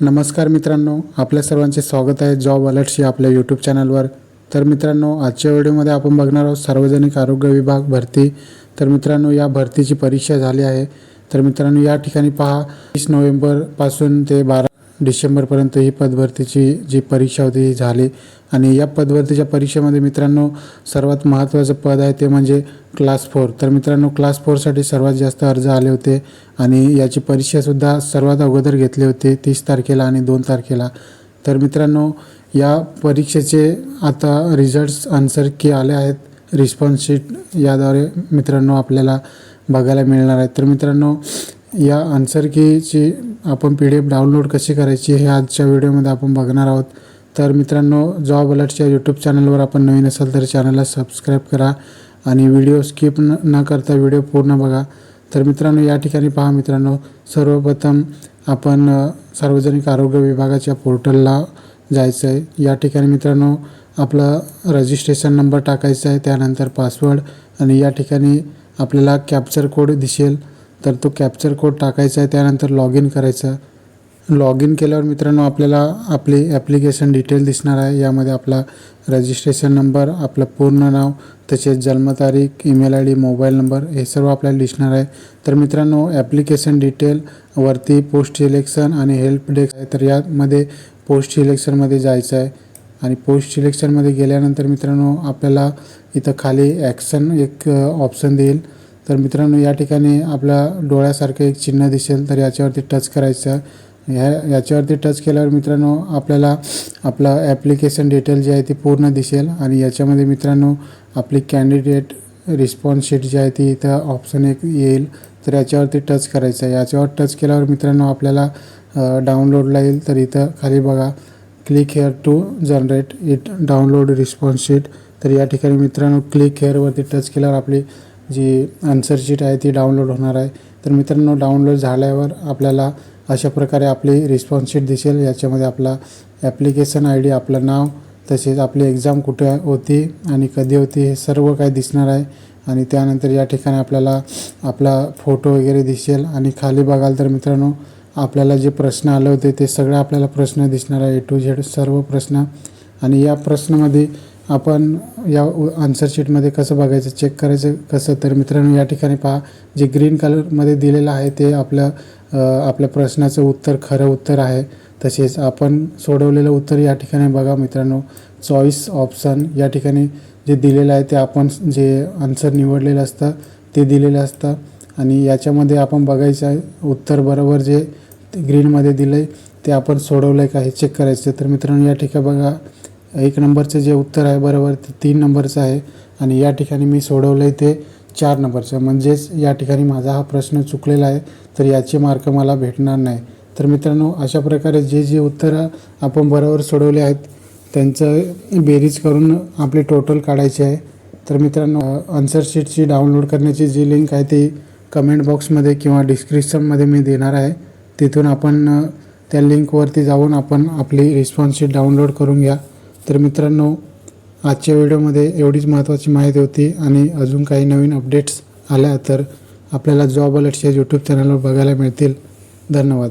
नमस्कार मित्रांनो आपल्या सर्वांचे स्वागत आहे जॉब अलर्ट्स या आपल्या यूट्यूब चॅनलवर. तर मित्रांनो आजच्या व्हिडिओमध्ये आपण बघणार आहोत सार्वजनिक आरोग्य विभाग भरती. तर मित्रांनो या भरतीची परीक्षा झाली आहे. तर मित्रांनो या ठिकाणी पहा वीस नोव्हेंबरपासून ते बारा डिसेंबरपर्यंत ही पदभरतीची जी परीक्षा होती ही झाली. आणि या पदवरतीच्या परीक्षेमध्ये मित्रांनो सर्वात महत्त्वाचं पद आहे ते म्हणजे क्लास फोर तर मित्रांनो क्लास फोरसाठी सर्वात जास्त अर्ज आले होते आणि याची परीक्षासुद्धा सर्वात अगोदर घेतली होती तीस तारखेला आणि दोन तारखेला. तर मित्रांनो या परीक्षेचे आता रिझल्ट्स आन्सर की आले आहेत. रिस्पॉन्स शीट याद्वारे मित्रांनो आपल्याला बघायला मिळणार आहेत तर मित्रांनो या आन्सर कीची आपण पी डी एफ डाउनलोड कशी करायची हे आजच्या व्हिडिओमध्ये आपण बघणार आहोत. तर मित्रांनो जॉब अलर्टच्या यूट्यूब चॅनलवर आपण नवीन असाल तर चॅनलला सबस्क्राईब करा आणि व्हिडिओ स्किप न न करता व्हिडिओ पूर्ण बघा. तर मित्रांनो या ठिकाणी पहा मित्रांनो सर्वप्रथम आपण सार्वजनिक आरोग्य विभागाच्या पोर्टलला जायचं आहे या ठिकाणी मित्रांनो आपला रजिस्ट्रेशन नंबर टाकायचा आहे त्यानंतर पासवर्ड आणि या ठिकाणी आपल्याला कॅप्चर कोड दिसेल. तर तो कॅप्चर कोड टाकायचा आहे त्यानंतर लॉग इन करायचं. लॉग इन केल्यावर मित्रांनो आपल्याला आपली ॲप्लिकेशन डिटेल दिसणार आहे. यामध्ये आपला रजिस्ट्रेशन नंबर आपलं पूर्ण नाव तसेच जन्मतारीख email I D mobile number हे सर्व आपल्याला दिसणार आहे. तर मित्रांनो ॲप्लिकेशन डिटेल वरती पोस्ट सिलेक्शन आणि हेल्प डेस्क आहे. तर यामध्ये पोस्ट सिलेक्शनमध्ये जायचं आहे. आणि पोस्ट सिलेक्शनमध्ये गेल्यानंतर मित्रांनो आपल्याला इथं खाली ॲक्शन एक ऑप्शन देईल. तर मित्रांनो या ठिकाणी आपल्या डोळ्यासारखं एक चिन्ह दिसेल. तर याच्यावरती टच करायचं ह्या याच्यावरती टच केल्यावर मित्रांनो आपल्याला आपला ॲप्लिकेशन डिटेल जी आहे ती पूर्ण दिसेल आणि याच्यामध्ये मित्रांनो आपली कॅन्डिडेट रिस्पॉन्स शीट जी आहे ती इथं ऑप्शन एक येईल. तर याच्यावरती टच करायचं आहे. याच्यावर टच केल्यावर मित्रांनो आपल्याला डाउनलोडला येईल. तर इथं खाली बघा click here to generate it download response sheet तर या ठिकाणी मित्रांनो क्लिक हेअरवरती टच केल्यावर आपली जी आन्सर शीट आहे ती डाउनलोड होणार आहे. तर मित्रांनो डाउनलोड झाल्यावर आपल्याला अशा प्रकारे आपली रिस्पॉन्स शीट दिसेल. याच्यामध्ये आपला ॲप्लिकेशन आय डी आपलं नाव तसेच आपली एक्झाम कुठे होती आणि कधी होती हे सर्व काही दिसणार आहे. आणि त्यानंतर या ठिकाणी आपल्याला आपला फोटो वगैरे दिसेल. आणि खाली बघाल तर मित्रांनो आपल्याला जे प्रश्न आले होते ते सगळे आपल्याला प्रश्न दिसणार आहे. ए टू झेड सर्व प्रश्न. आणि या प्रश्नामध्ये आपण या आन्सर शीटमध्ये कसं बघायचं चेक करायचं कसं? तर मित्रांनो या ठिकाणी पहा. जे ग्रीन कलरमध्ये दिलेलं आहे ते आपलं आपल्या प्रश्नाचं उत्तर खरं उत्तर आहे. तसेच आपण सोडवलेलं उत्तर या ठिकाणी बघा मित्रांनो. चॉईस ऑप्शन या ठिकाणी जे दिलेलं आहे ते आपण जे आन्सर निवडलेलं असतं ते दिलेलं असतं. आणि याच्यामध्ये आपण बघायचं आहे उत्तर बरोबर जे ग्रीनमध्ये दिलं आहे ते आपण सोडवलं आहे का हे चेक करायचं तर मित्रांनो या ठिकाणी बघा एक नंबरचं जे उत्तर आहे बरोबर ते तीन नंबरचं आहे. आणि या ठिकाणी मी सोडवलं आहे ते चार नंबरचं. म्हणजेच या ठिकाणी माझा हा प्रश्न चुकलेला आहे तर याचे मार्क मला भेटणार नाही. तर मित्रांनो अशा प्रकारे जे जे उत्तरं आपण बरोबर सोडवले आहेत त्यांचं बेरीज करून आपले टोटल काढायचे आहे. तर मित्रांनो आन्सर शीटची डाउनलोड करण्याची जी लिंक आहे ती कमेंट बॉक्समध्ये किंवा डिस्क्रिप्शनमध्ये मी देणार आहे. तिथून आपण त्या लिंकवरती जाऊन आपण आपली रिस्पॉन्स शीट डाउनलोड करून घ्या. तर मित्रांनो आजच्या व्हिडिओमध्ये एवढीच महत्त्वाची माहिती होती आणि अजून काही नवीन अपडेट्स आल्या तर आपल्याला जॉब अलर्ट्सच्या यूट्यूब चॅनलवर बघायला मिळतील. धन्यवाद.